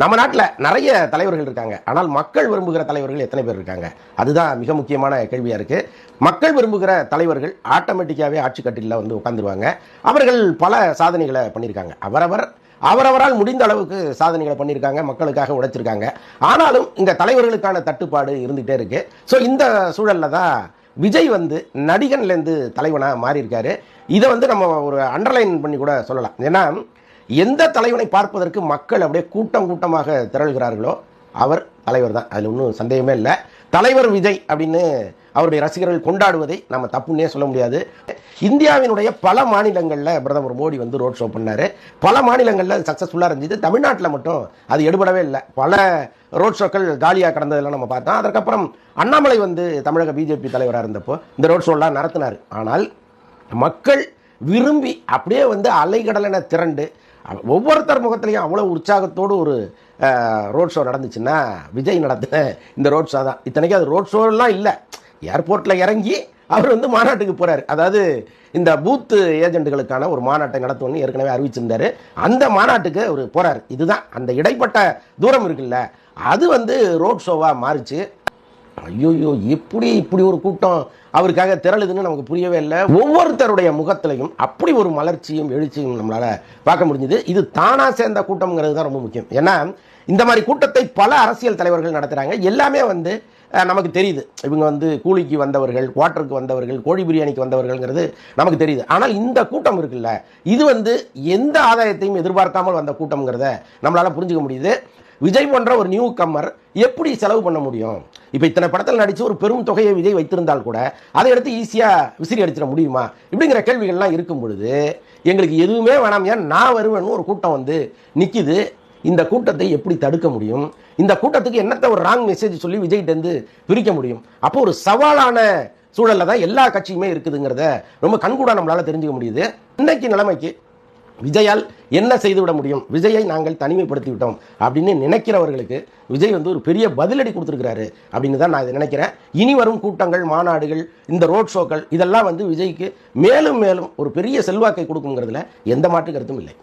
நம்ம நாட்டில் நிறைய தலைவர்கள் இருக்காங்க. ஆனால் மக்கள் விரும்புகிற தலைவர்கள் எத்தனை பேர் இருக்காங்க? அதுதான் மிக முக்கியமான கேள்வியாக இருக்குது மக்கள் விரும்புகிற தலைவர்கள் ஆட்டோமேட்டிக்காகவே ஆட்சி கட்டிலில் வந்து உட்காந்துருவாங்க அவர்கள் பல சாதனைகளை பண்ணியிருக்காங்க அவரவர் அவரவரால் முடிந்த அளவுக்கு சாதனைகளை பண்ணியிருக்காங்க மக்களுக்காக உழைச்சிருக்காங்க ஆனாலும் இந்த தலைவர்களுக்கான தட்டுப்பாடு இருந்துகிட்டே இருக்கு. ஸோ இந்த சூழலில் தான் விஜய் வந்து நடிகன்லேருந்து தலைவனாக மாறியிருக்காரு. இதை வந்து நம்ம ஒரு அண்டர்லைன் பண்ணி கூட சொல்லலாம். ஏன்னா எந்த தலைவனை பார்ப்பதற்கு மக்கள் அப்படியே கூட்டம் கூட்டமாக திரள்கிறார்களோ அவர் தலைவர் தான். அதில் ஒன்றும் சந்தேகமே இல்லை. தலைவர் விஜய் அப்படின்னு அவருடைய ரசிகர்கள் கொண்டாடுவதை நம்ம தப்புன்னே சொல்ல முடியாது. இந்தியாவினுடைய பல மாநிலங்களில் பிரதமர் மோடி வந்து ரோட் ஷோ பண்ணார். பல மாநிலங்களில் சக்ஸஸ்ஃபுல்லாக இருந்தது. தமிழ்நாட்டில் மட்டும் அது எடுபடவே இல்லை. பல ரோட் ஷோக்கள் காலியாக கடந்ததெல்லாம் நம்ம பார்த்தோம். அதற்கப்புறம் அண்ணாமலை வந்து தமிழக பிஜேபி தலைவராக இருந்தப்போ இந்த ரோட் ஷோலாம் நடத்தினார். ஆனால் மக்கள் விரும்பி அப்படியே வந்து அலைகடலென திரண்டு ஒவ்வொருத்தர் முகத்துலையும் அவ்வளோ உற்சாகத்தோடு ஒரு ரோட் ஷோ நடந்துச்சுன்னா விஜய் நடத்தின இந்த ரோட் ஷோ தான். இத்தனைக்கும் அது ரோட் ஷோலாம் இல்லை. ஏர்போர்ட்டில் இறங்கி அவர் வந்து மாநாட்டுக்கு போகிறார் அதாவது இந்த பூத்து ஏஜென்ட்டுகளுக்கான ஒரு மாநாட்டை நடத்துவோம்னு ஏற்கனவே அறிவிச்சிருந்தார். அந்த மாநாட்டுக்கு அவர் போகிறார் இதுதான். அந்த இடைப்பட்ட தூரம் இருக்குல்ல. அது வந்து ரோட் ஷோவாக மாறிச்சு. ஐயோயோ எப்படி இப்படி ஒரு கூட்டம். அவருக்காக திரளுதுன்னு நமக்கு புரியவே இல்லை. ஒவ்வொருத்தருடைய முகத்திலையும் அப்படி ஒரு மலர்ச்சியும் எழுச்சியும் நம்மளால் பார்க்க முடிஞ்சுது. இது தானாக சேர்ந்த கூட்டம்ங்கிறது தான் ரொம்ப முக்கியம். ஏன்னா இந்த மாதிரி கூட்டத்தை பல அரசியல் தலைவர்கள் நடத்துகிறாங்க எல்லாமே வந்து நமக்கு தெரியுது. இவங்க வந்து கூலிக்கு வந்தவர்கள் குவார்ட்டருக்கு வந்தவர்கள் கோழி பிரியாணிக்கு வந்தவர்கள்ங்கிறது நமக்கு தெரியுது. ஆனால் இந்த கூட்டம் இருக்குல்ல இது வந்து எந்த ஆதாயத்தையும் எதிர்பார்க்காமல் வந்த கூட்டம்ங்கிறத நம்மளால் புரிஞ்சுக்க முடியுது. விஜய் போன்ற ஒரு நியூ கம்மர் எப்படி செலவு பண்ண முடியும்? இப்போ இத்தனை படத்தில் நடித்து ஒரு பெரும் தொகையை விஜய் வைத்திருந்தால் கூட அதை எடுத்து ஈஸியாக விசிறி அடிச்சிட முடியுமா? இப்படிங்கிற கேள்விகள்லாம் இருக்கும் பொழுது எங்களுக்கு எதுவுமே வேணாம். ஏன்? நான் வருவேன்னு ஒரு கூட்டம் வந்து நிற்கிது இந்த கூட்டத்தை எப்படி தடுக்க முடியும்? இந்த கூட்டத்துக்கு என்னத்த ஒரு ராங் மெசேஜ் சொல்லி விஜய்கிட்டேருந்து பிரிக்க முடியும்? அப்போ ஒரு சவாலான சூழலில் தான் எல்லா கட்சியுமே இருக்குதுங்கிறத ரொம்ப கண்கூடாக நம்மளால் தெரிஞ்சுக்க முடியுது. இன்னைக்கு நிலைமைக்கு விஜயால் என்ன செய்துவிட முடியும்? விஜயை நாங்கள் தனிமைப்படுத்தி விட்டோம் அப்படின்னு நினைக்கிறவர்களுக்கு விஜய் வந்து ஒரு பெரிய பதிலடி கொடுத்துருக்கிறாரு அப்படின்னு தான் நான் இதை நினைக்கிறேன். இனி வரும் கூட்டங்கள் மாநாடுகள் இந்த ரோட் ஷோக்கள் இதெல்லாம் வந்து விஜய்க்கு மேலும் மேலும் ஒரு பெரிய செல்வாக்கை கொடுக்குங்கிறதுல எந்த மாற்று கருத்தும் இல்லை.